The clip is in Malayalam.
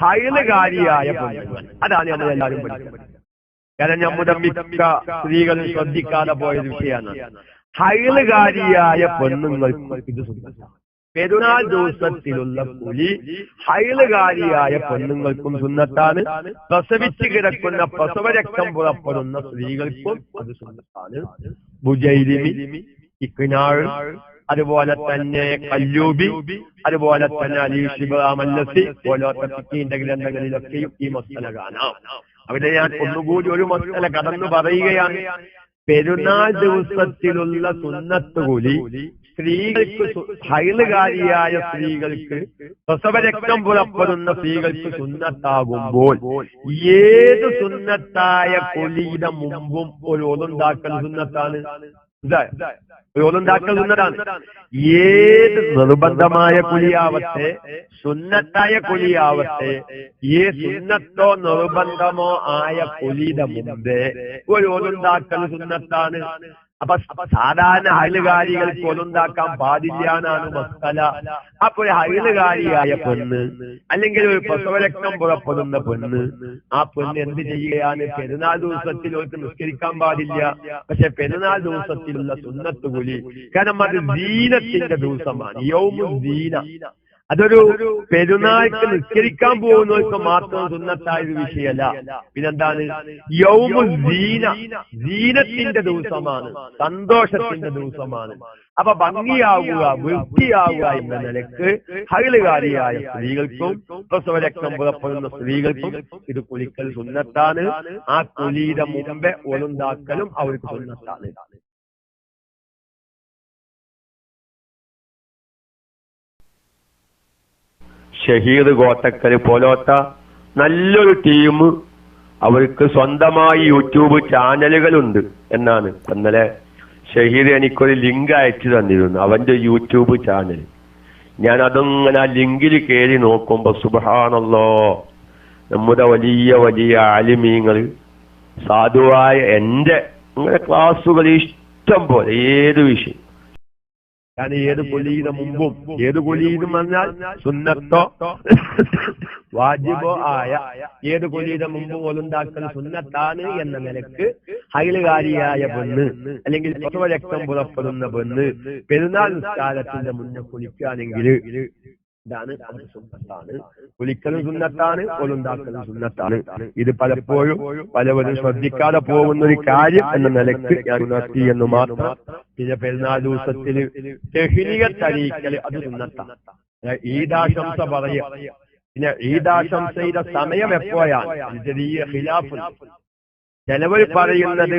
ഹൈലുകാരിയായ അതാണ് നമ്മൾ എല്ലാവരും പഠിക്കുന്നത്. കാരണം നമ്മുടെ മിക്ക സ്ത്രീകൾ ശ്രദ്ധിക്കാതെ പോയ വിഷയമാണ് ഹൈലുകാരിയായ പെണ്ണുങ്ങൾക്ക് ഇത് സുന്നത്താണ് പെരുന്നാൾ ദിവസത്തിലുള്ള കുലി ഹൈലുകാരിയായ പെണ്ണുങ്ങൾക്കും സുന്നത്താണ്. പ്രസവിച്ച് കിടക്കുന്ന പ്രസവരക്തം പുറപ്പെടുന്ന സ്ത്രീകൾക്കും അത് സുന്നത്താണ്. ബുജൈലിമി ഇക്നാൾ അതുപോലെ തന്നെ കല്ലൂബി അതുപോലെ തന്നെ അലീഷിബാമല്ലസി പോലത്തെ ഫിക്കിന്റെ ഗ്രന്ഥങ്ങളിലൊക്കെയും ഈ മസല കാണാം. അവിടെ ഞാൻ ഒന്നുകൂടി ഒരു മസല കടന്നു പറയുകയാണ്. പെരുന്നാൾ ദിവസത്തിലുള്ള സുന്നത്ത് കൂലി സ്ത്രീകൾക്ക് ഹൈലുകാരിയായ സ്ത്രീകൾക്ക് പ്രസവരക്തം പുറപ്പെടുന്ന സ്ത്രീകൾക്ക് സുന്നത്താകുമ്പോൾ ഏത് സുന്നത്തായ കൊലിയുടെ മുമ്പും ഒരു ഒതുണ്ടാക്കൽ സുന്നത്താണ്? ഇതാ, നിന്നതാണ് ഏത് നിർബന്ധമായ കുലിയാവട്ടെ സുന്നത്തായ കുലിയാവട്ടെ ഈ സുന്നത്തോ നിർബന്ധമോ ആയ കുലിയുടെ മുമ്പേ ഒരു ഒതുണ്ടാക്കൽ സുന്നത്താണ്. അപ്പൊ സാധാരണ ഹൈലുകാരികൾ കൊലുണ്ടാക്കാൻ പാടില്ല എന്നാണ് മസ്തല അപ്പൊ ഒരു ഹൈലുകാരിയായ പെണ്ണ് അല്ലെങ്കിൽ ഒരു പ്രസവരക്തം പുറപ്പെടുന്ന പെണ്ണ് ആ പെണ്ണ് എന്ത് ചെയ്യുകയാണ്? പെരുന്നാൾ ദിവസത്തിൽ അവർക്ക് നിസ്കരിക്കാൻ പാടില്ല. പക്ഷെ പെരുന്നാൾ ദിവസത്തിലുള്ള സുന്നത്ത് കൂലി കാരണം അത് ദീനത്തിന്റെ ദിവസമാണ്. യൗമു ദീന അതൊരു പെരുന്നാൾക്ക് നിസ്കരിക്കാൻ പോകുന്നവർക്ക് മാത്രം സുന്നത്തായ ഒരു വിഷയമല്ല പിന്നെന്താണ്? യൗമു ദീന. ദീനത്തിന്റെ ദിവസമാണ്. സന്തോഷത്തിന്റെ ദിവസമാണ്. അപ്പൊ ഭംഗിയാവുക വൃത്തിയാവുക എന്ന നിലയ്ക്ക് ഹൈലുകാരിയായ സ്ത്രീകൾക്കും പ്രസവരക്തം പുറപ്പെടുന്ന സ്ത്രീകൾക്കും ഇത് കുലിക്കൽ സുന്നത്താണ്. ആ കുലിയുടെ മുമ്പേ ഒളുണ്ടാക്കലും അവർക്ക് സുന്നത്താണ്. ഷഹീദ് കോട്ടക്കൽ പോലോത്ത നല്ലൊരു ടീം അവർക്ക് സ്വന്തമായി യൂട്യൂബ് ചാനലുകളുണ്ട് എന്നാണ്. ഇന്നലെ ഷഹീദ് എനിക്കൊരു ലിങ്ക് അയച്ചു തന്നിരുന്നു അവന്റെ യൂട്യൂബ് ചാനൽ. ഞാൻ അതങ്ങനെ ആ ലിങ്കിൽ കയറി നോക്കുമ്പോ സുബഹാണല്ലോ നമ്മുടെ വലിയ വലിയ ആലിമീങ്ങൾ സാധുവായ എന്റെ അങ്ങനെ ക്ലാസ്സുകൾ ഇഷ്ടം പോലെ ഏത് വിഷയം. ഞാൻ ഏത് കൊലീന മുമ്പും ഏത് കൊലീനും പറഞ്ഞാൽ സുന്നത്തോ വാജിബോ ആയ ഏത് കൊലീന മുമ്പും ഒലുണ്ടാക്കൽ സുന്നത്താണ് എന്ന നിലയ്ക്ക് ഹൈലുകാരിയായ പെണ്ണ് അല്ലെങ്കിൽ പ്രസവരക്തം പുറപ്പെടുന്ന പെണ്ണ് പെരുന്നാൾ നിസ്കാരത്തിന്റെ മുന്നേ കുളിക്കുകയാണെങ്കിൽ ഇതാണ് സുന്നത്താണ് കുളിക്കലും സുന്നത്താണ് കൊലുണ്ടാക്കലും സുന്നത്താണ്. ഇത് പലപ്പോഴും പലവരും ശ്രദ്ധിക്കാതെ പോകുന്ന ഒരു കാര്യം എന്ന നിലയ്ക്ക് ഞാൻ ഉണർത്തി എന്ന് മാത്രം പിന്നെ പെരുന്നാൾ ദിവസത്തിൽ തരീക്കൽ അത് സുന്നത്താണ്. ഈദാശംസ പറയ പിന്നെ ഈദാശംസയുടെ സമയം എപ്പോഴാണ്? ചെറിയ ഖിലാഫ് ചിലവർ പറയുന്നത്